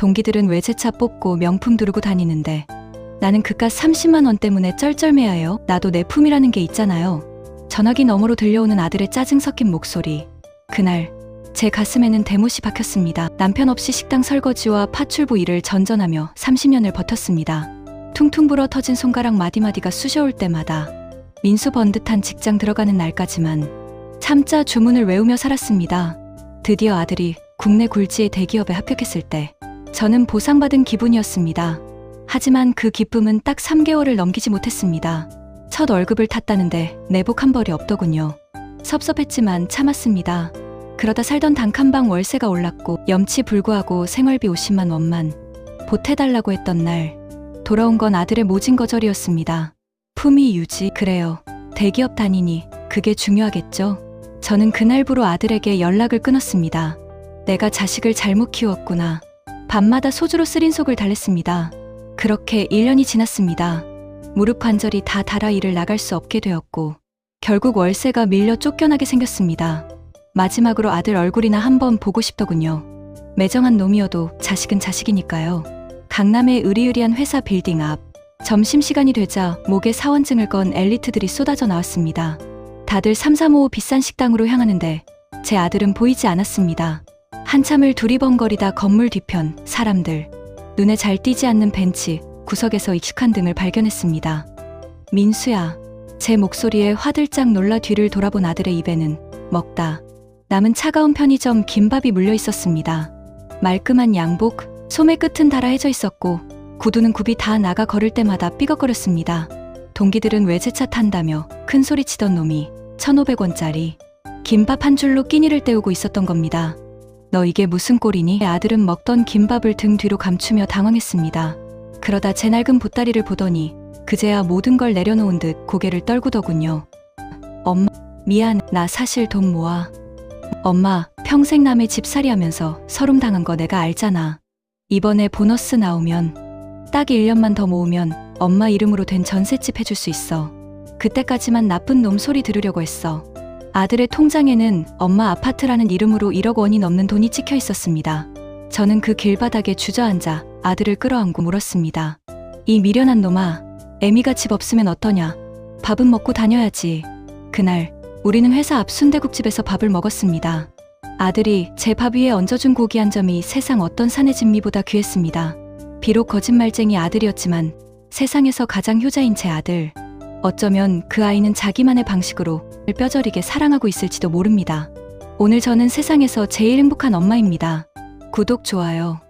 동기들은 외제차 뽑고 명품 두르고 다니는데 나는 그깟 30만 원 때문에 쩔쩔매야해요. 나도 내 품이라는 게 있잖아요. 전화기 너머로 들려오는 아들의 짜증 섞인 목소리. 그날 제 가슴에는 대못이 박혔습니다. 남편 없이 식당 설거지와 파출부 일을 전전하며 30년을 버텼습니다. 퉁퉁 불어 터진 손가락 마디마디가 쑤셔올 때마다 민수 번듯한 직장 들어가는 날까지만 참자 주문을 외우며 살았습니다. 드디어 아들이 국내 굴지의 대기업에 합격했을 때 저는 보상받은 기분이었습니다. 하지만 그 기쁨은 딱 3개월을 넘기지 못했습니다. 첫 월급을 탔다는데 내복 한 벌이 없더군요. 섭섭했지만 참았습니다. 그러다 살던 단칸방 월세가 올랐고 염치 불구하고 생활비 50만 원만 보태달라고 했던 날 돌아온 건 아들의 모진 거절이었습니다. 품위 유지 그래요. 대기업 다니니 그게 중요하겠죠. 저는 그날부로 아들에게 연락을 끊었습니다. 내가 자식을 잘못 키웠구나. 밤마다 소주로 쓰린 속을 달랬습니다. 그렇게 1년이 지났습니다. 무릎 관절이 다 닳아 일을 나갈 수 없게 되었고 결국 월세가 밀려 쫓겨나게 생겼습니다. 마지막으로 아들 얼굴이나 한번 보고 싶더군요. 매정한 놈이어도 자식은 자식이니까요. 강남의 으리으리한 회사 빌딩 앞 점심시간이 되자 목에 사원증을 건 엘리트들이 쏟아져 나왔습니다. 다들 3355 비싼 식당으로 향하는데 제 아들은 보이지 않았습니다. 한참을 두리번거리다 건물 뒤편 사람들 눈에 잘 띄지 않는 벤치 구석에서 익숙한 등을 발견했습니다. 민수야 제 목소리에 화들짝 놀라 뒤를 돌아본 아들의 입에는 먹다 남은 차가운 편의점 김밥이 물려 있었습니다. 말끔한 양복 소매 끝은 달아해져 있었고 구두는 굽이 다 나가 걸을 때마다 삐걱거렸습니다. 동기들은 외제차 탄다며 큰 소리 치던 놈이 1,500원짜리 김밥 한 줄로 끼니를 때우고 있었던 겁니다. 너 이게 무슨 꼴이니? 아들은 먹던 김밥을 등 뒤로 감추며 당황했습니다. 그러다 제 낡은 보따리를 보더니 그제야 모든 걸 내려놓은 듯 고개를 떨구더군요. 엄마, 미안, 나 사실 돈 모아. 엄마, 평생 남의 집살이 하면서 서름 당한 거 내가 알잖아. 이번에 보너스 나오면 딱 1년만 더 모으면 엄마 이름으로 된 전셋집 해줄 수 있어. 그때까지만 나쁜 놈 소리 들으려고 했어. 아들의 통장에는 엄마 아파트라는 이름으로 1억 원이 넘는 돈이 찍혀 있었습니다. 저는 그 길바닥에 주저앉아 아들을 끌어안고 물었습니다. 이 미련한 놈아, 애미가 집 없으면 어떠냐? 밥은 먹고 다녀야지. 그날 우리는 회사 앞 순대국집에서 밥을 먹었습니다. 아들이 제 밥 위에 얹어준 고기 한 점이 세상 어떤 산의 진미보다 귀했습니다. 비록 거짓말쟁이 아들이었지만 세상에서 가장 효자인 제 아들. 어쩌면 그 아이는 자기만의 방식으로 뼈저리게 사랑하고 있을지도 모릅니다. 오늘 저는 세상에서 제일 행복한 엄마입니다. 구독, 좋아요.